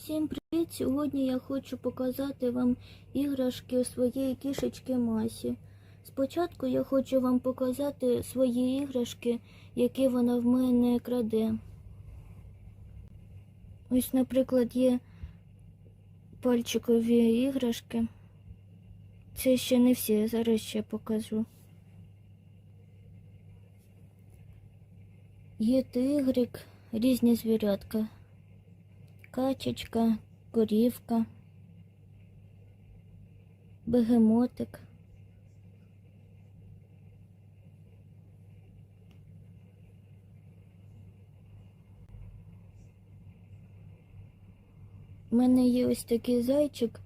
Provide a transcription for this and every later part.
Всім привіт! Сьогодні я хочу показати вам іграшки своєї кішечки Масі. Спочатку я хочу вам показати свої іграшки, які вона в мене краде. Ось, наприклад, є пальчикові іграшки. Це ще не всі, зараз ще покажу. Є тигрик, різні звірятка. Качечка, корівка, бегемотик. У мене є ось такий зайчик.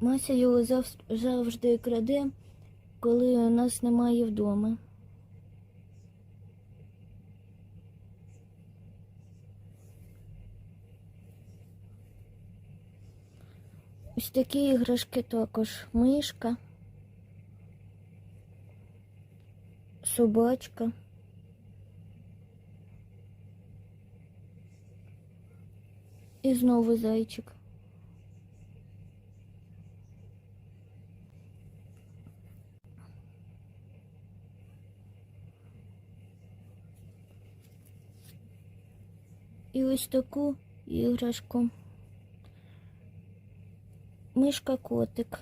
Мася його завжди краде, коли нас немає вдома. Ось такі іграшки також. Мишка, собачка. І знову зайчик. І ось таку іграшку. Мишка котик.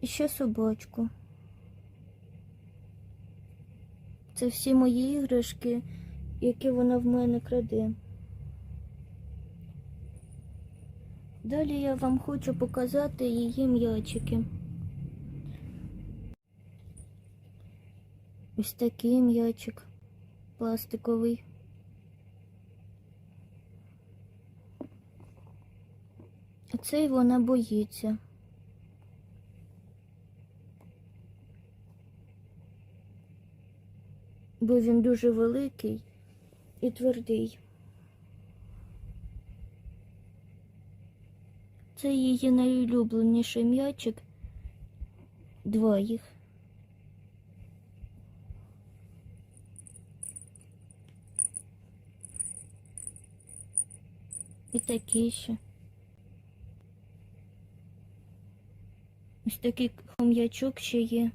І ще собачку. Це всі мої іграшки, які вона в мене краде. Далі я вам хочу показати її м'ячики. Ось такий м'ячик пластиковий. А цей вона боїться. Бо він дуже великий і твердий. Це її найулюбленіший м'ячик. Два їх. І такі ще. Ось такий хом'ячок ще є.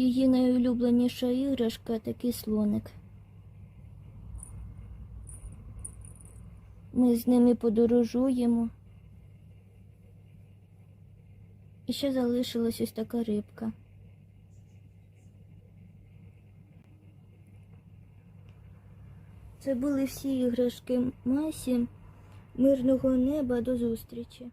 Її найулюбленіша іграшка такий слоник. Ми з ними подорожуємо. І ще залишилась ось така рибка. Це були всі іграшки Масі. Мирного неба до зустрічі!